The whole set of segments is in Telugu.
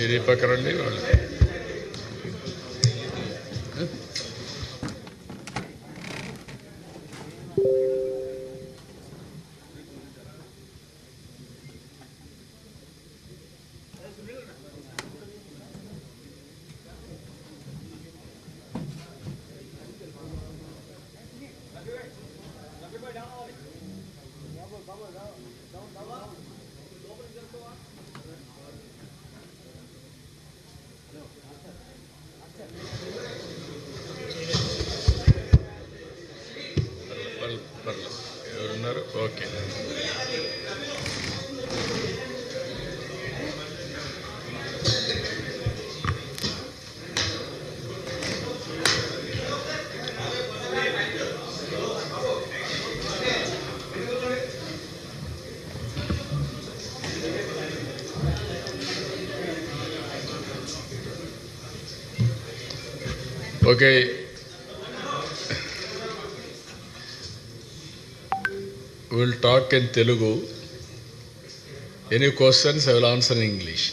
मेरे पकड़ ले वाले Baba, down, down, down. Open, just go up. ఎవరున్నారు okay okay will talk in Telugu any questions I will answer in English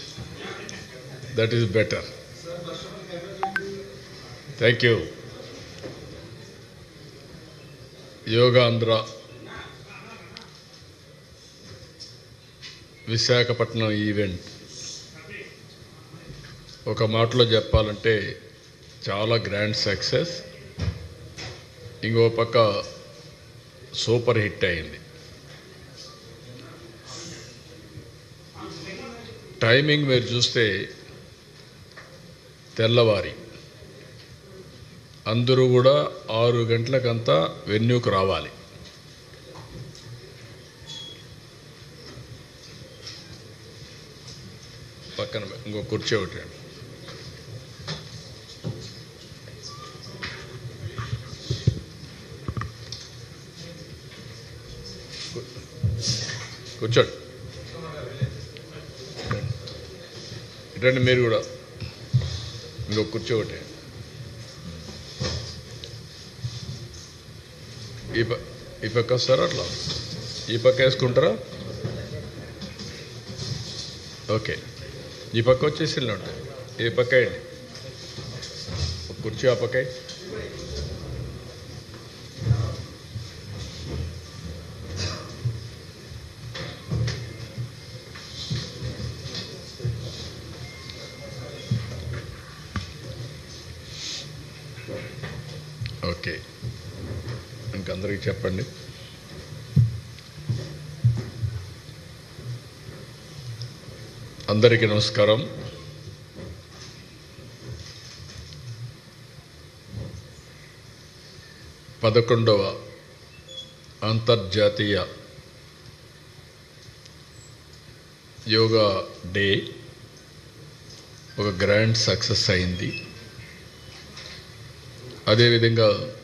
that is better thank you Yogandhra Visakhapatnam event ఒక మాటలో చెప్పాలంటే చాలా గ్రాండ్ సక్సెస్ ఇంకో పక్క సూపర్ హిట్ అయింది. టైమింగ్ మీరు చూస్తే తెల్లవారి. అందరూ కూడా ఆరు గంటలకంతా వెన్యూకు రావాలి. పక్కన ఇంకో కుర్చీ ఒకటి కూర్చోండి. ఇటండి మీరు కూడా ఇంకో కుర్చీ ఒకటి ఈ ప ఈ పక్క వస్తారా అట్లా? ఈ పక్క వేసుకుంటారా? ఓకే. ఈ పక్క వచ్చేసి ఉంటాయి ఈ పక్క కుర్చీ ఆ పక్క ఓకే ఇంకందరికి చెప్పండి. అందరికీ నమస్కారం. పదకొండవ అంతర్జాతీయ యోగా డే ఒక గ్రాండ్ సక్సెస్ అయింది. అదేవిధంగా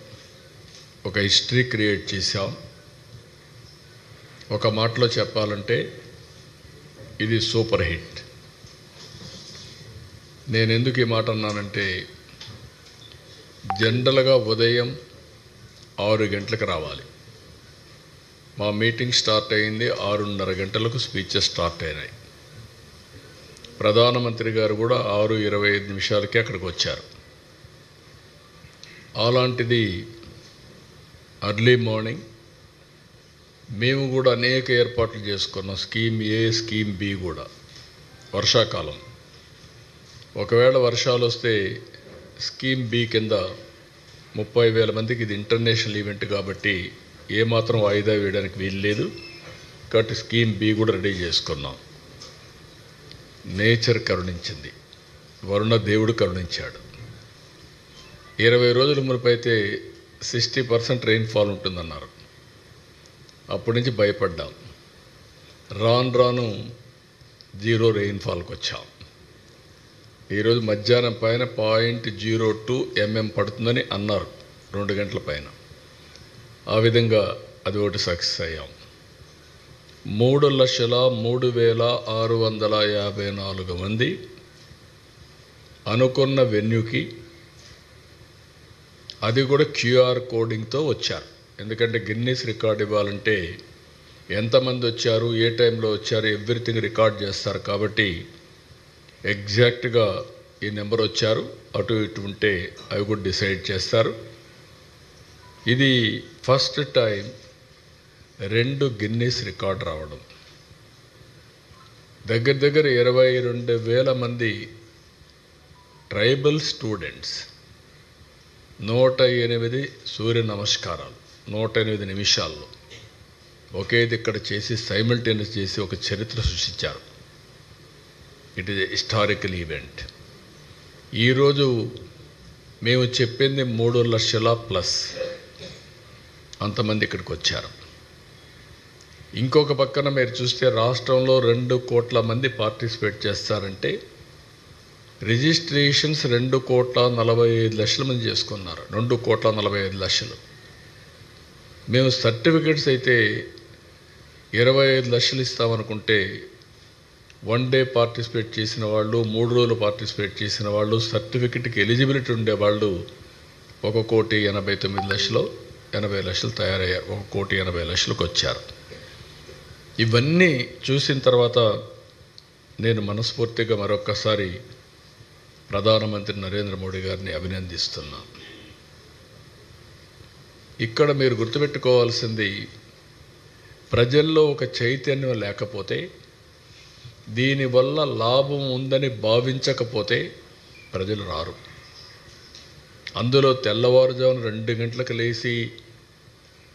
ఒక హిస్టరీ క్రియేట్ చేశాం. ఒక మాటలో చెప్పాలంటే ఇది సూపర్ హిట్. నేను ఎందుకు ఈ మాట అన్నానంటే జనరల్గా ఉదయం ఆరు గంటలకు రావాలి. మా మీటింగ్ స్టార్ట్ అయింది ఆరున్నర గంటలకు స్పీచెస్ స్టార్ట్ అయినాయి. ప్రధానమంత్రి గారు కూడా ఆరు ఇరవై ఐదు నిమిషాలకి అక్కడికి వచ్చారు. అలాంటిది అర్లీ మార్నింగ్ మేము కూడా అనేక ఏర్పాట్లు చేసుకున్నాం. స్కీమ్ ఏ స్కీమ్ బి కూడా వర్షాకాలం. ఒకవేళ వర్షాలు వస్తే స్కీమ్ బి కింద ముప్పై వేల మందికి ఇది ఇంటర్నేషనల్ ఈవెంట్ కాబట్టి ఏమాత్రం వాయిదా వేయడానికి వీలు లేదు కాబట్టి స్కీమ్ బి కూడా రెడీ చేసుకున్నాం. నేచర్ కరుణించింది. వరుణ దేవుడు కరుణించాడు. ఇరవై రోజుల మునుపు అయితే సిక్స్టీ పర్సెంట్ రెయిన్ఫాల్ ఉంటుందన్నారు. అప్పటి నుంచి భయపడ్డాం. రాను రాను జీరో రెయిన్ఫాల్కి వచ్చాం. ఈరోజు మధ్యాహ్నం పైన పాయింట్ జీరో టూ ఎంఎం పడుతుందని అన్నారు. రెండు గంటల పైన. ఆ విధంగా అది ఒకటి సక్సెస్ అయ్యాం. మూడు లక్షల మూడు వేల ఆరు వందల యాభై నాలుగు మంది అనుకున్న వెన్యూకి అది కూడా క్యూఆర్ కోడింగ్తో వచ్చారు. ఎందుకంటే గిన్నీస్ రికార్డ్ ఇవ్వాలంటే ఎంతమంది వచ్చారు ఏ టైంలో వచ్చారు ఎవ్రీథింగ్ రికార్డ్ చేస్తారు కాబట్టి ఎగ్జాక్ట్గా ఈ నెంబర్ వచ్చారు. అటు ఇటు ఉంటే అవి కూడా డిసైడ్ చేస్తారు. ఇది ఫస్ట్ టైం రెండు గిన్నీస్ రికార్డ్ రావడం. దగ్గర దగ్గర ఇరవై రెండు వేల మంది ట్రైబల్ స్టూడెంట్స్ నూట ఎనిమిది సూర్య నమస్కారాలు నూట ఎనిమిది నిమిషాల్లో. ఒకేది ఇక్కడ చేసి సైమిల్టేనియస్ చేసి ఒక చరిత్ర సృష్టించారు. ఇట్ ఈస్ హిస్టారికల్ ఈవెంట్ ఈరోజు మేము చెప్పింది మూడు లక్షల ప్లస్ అంతమంది ఇక్కడికి వచ్చారు. ఇంకొక పక్కన మీరు చూస్తే రాష్ట్రంలో రెండు కోట్ల మంది పార్టిసిపేట్ చేస్తారంటే రిజిస్ట్రేషన్స్ రెండు కోట్ల నలభై ఐదు లక్షల మంది చేసుకున్నారు. రెండు కోట్ల నలభై ఐదు లక్షలు. మేము సర్టిఫికెట్స్ అయితే ఇరవై ఐదు లక్షలు ఇస్తామనుకుంటే వన్ డే పార్టిసిపేట్ చేసిన వాళ్ళు మూడు రోజులు పార్టిసిపేట్ చేసిన వాళ్ళు సర్టిఫికెట్కి ఎలిజిబిలిటీ ఉండేవాళ్ళు ఒక కోటి ఎనభై తొమ్మిది లక్షలు ఎనభై లక్షలు తయారయ్యారు ఒక కోటి ఎనభై లక్షలకు వచ్చారు. ఇవన్నీ చూసిన తర్వాత నేను మనస్ఫూర్తిగా మరొక్కసారి ప్రధానమంత్రి నరేంద్ర మోడీ గారిని అభినందిస్తున్నాను ఇక్కడ మీరు గుర్తుపెట్టుకోవాల్సింది ప్రజల్లో ఒక చైతన్యం లేకపోతే దీనివల్ల లాభం ఉందని భావించకపోతే ప్రజలు రారు. అందులో తెల్లవారుజామున రెండు గంటలకు లేచి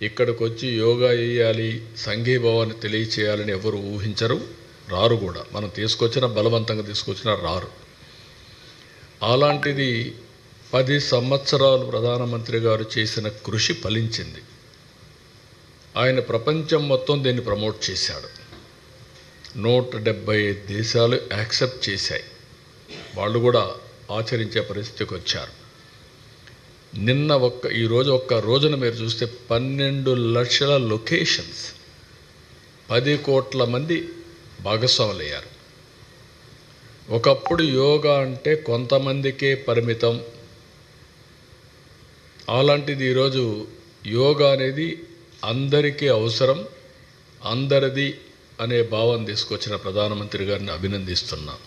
ఇక్కడికి వచ్చి యోగా చేయాలి సంఘీభావాన్ని తెలియచేయాలని ఎవరు ఊహించరు రారు కూడా. మనం తీసుకొచ్చిన బలవంతంగా తీసుకొచ్చినా రారు. అలాంటిది పది సంవత్సరాలు ప్రధానమంత్రి గారు చేసిన కృషి ఫలించింది. ఆయన ప్రపంచం మొత్తం దీన్ని ప్రమోట్ చేశాడు. నూట డెబ్బై ఐదు దేశాలు యాక్సెప్ట్ చేశాయి. వాళ్ళు కూడా ఆచరించే పరిస్థితికి వచ్చారు. నిన్న ఒక్క ఈరోజు ఒక్క రోజున మీరు చూస్తే పన్నెండు లక్షల లొకేషన్స్ పది కోట్ల మంది భాగస్వాములయ్యారు. ఒకప్పుడు యోగా అంటే కొంతమందికే పరిమితం. అలాంటిది ఈరోజు యోగా అనేది అందరికీ అవసరం అందరిది అనే భావం తీసుకొచ్చిన ప్రధానమంత్రి గారిని అభినందిస్తున్నాను